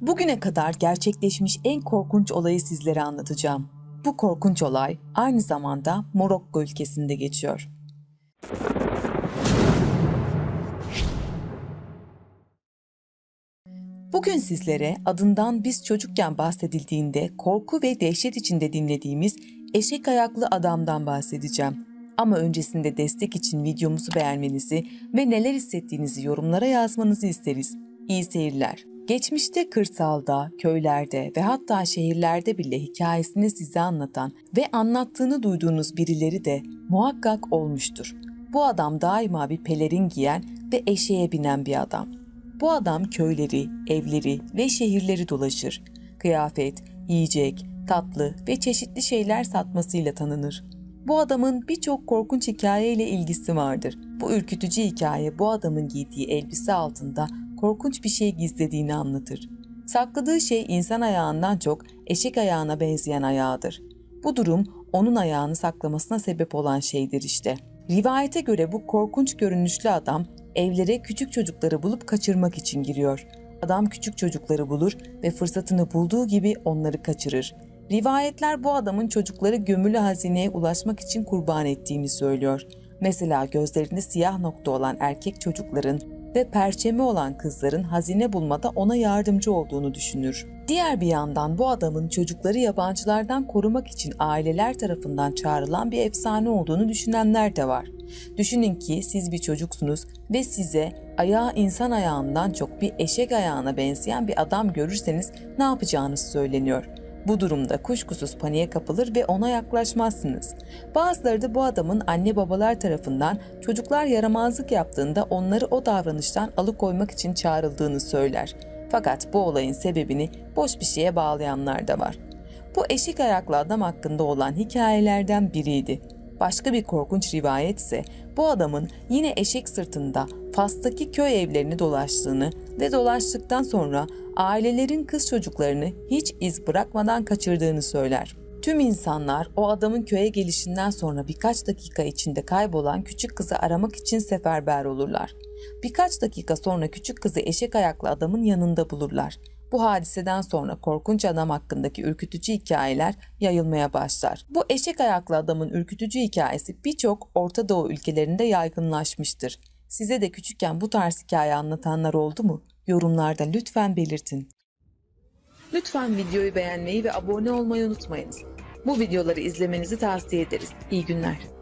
Bugüne kadar gerçekleşmiş en korkunç olayı sizlere anlatacağım. Bu korkunç olay aynı zamanda Morokko ülkesinde geçiyor. Bugün sizlere adından biz çocukken bahsedildiğinde korku ve dehşet içinde dinlediğimiz eşek ayaklı adamdan bahsedeceğim. Ama öncesinde destek için videomuzu beğenmenizi ve neler hissettiğinizi yorumlara yazmanızı isteriz. İyi seyirler. Geçmişte kırsalda, köylerde ve hatta şehirlerde bile hikayesini size anlatan ve anlattığını duyduğunuz birileri de muhakkak olmuştur. Bu adam daima bir pelerin giyen ve eşeğe binen bir adam. Bu adam köyleri, evleri ve şehirleri dolaşır. Kıyafet, yiyecek, tatlı ve çeşitli şeyler satmasıyla tanınır. Bu adamın birçok korkunç hikayeyle ilgisi vardır. Bu ürkütücü hikaye bu adamın giydiği elbise altında korkunç bir şey gizlediğini anlatır. Sakladığı şey insan ayağından çok eşek ayağına benzeyen ayağıdır. Bu durum onun ayağını saklamasına sebep olan şeydir işte. Rivayete göre bu korkunç görünüşlü adam evlere küçük çocukları bulup kaçırmak için giriyor. Adam küçük çocukları bulur ve fırsatını bulduğu gibi onları kaçırır. Rivayetler bu adamın çocukları gömülü hazineye ulaşmak için kurban ettiğini söylüyor. Mesela gözlerinde siyah nokta olan erkek çocukların ve perçemi olan kızların hazine bulmada ona yardımcı olduğunu düşünür. Diğer bir yandan bu adamın çocukları yabancılardan korumak için aileler tarafından çağrılan bir efsane olduğunu düşünenler de var. Düşünün ki siz bir çocuksunuz ve size ayağı insan ayağından çok bir eşek ayağına benzeyen bir adam görürseniz ne yapacağınız söyleniyor. Bu durumda kuşkusuz paniğe kapılır ve ona yaklaşmazsınız. Bazıları da bu adamın anne babalar tarafından çocuklar yaramazlık yaptığında onları o davranıştan alıkoymak için çağrıldığını söyler. Fakat bu olayın sebebini boş bir şeye bağlayanlar da var. Bu eşik ayaklı adam hakkında olan hikayelerden biriydi. Başka bir korkunç rivayet ise bu adamın yine eşek sırtında Fas'taki köy evlerini dolaştığını ve dolaştıktan sonra ailelerin kız çocuklarını hiç iz bırakmadan kaçırdığını söyler. Tüm insanlar o adamın köye gelişinden sonra birkaç dakika içinde kaybolan küçük kızı aramak için seferber olurlar. Birkaç dakika sonra küçük kızı eşek ayaklı adamın yanında bulurlar. Bu hadiseden sonra korkunç adam hakkındaki ürkütücü hikayeler yayılmaya başlar. Bu eşek ayaklı adamın ürkütücü hikayesi birçok Orta Doğu ülkelerinde yaygınlaşmıştır. Size de küçükken bu tarz hikaye anlatanlar oldu mu? Yorumlarda lütfen belirtin. Lütfen videoyu beğenmeyi ve abone olmayı unutmayınız. Bu videoları izlemenizi tavsiye ederiz. İyi günler.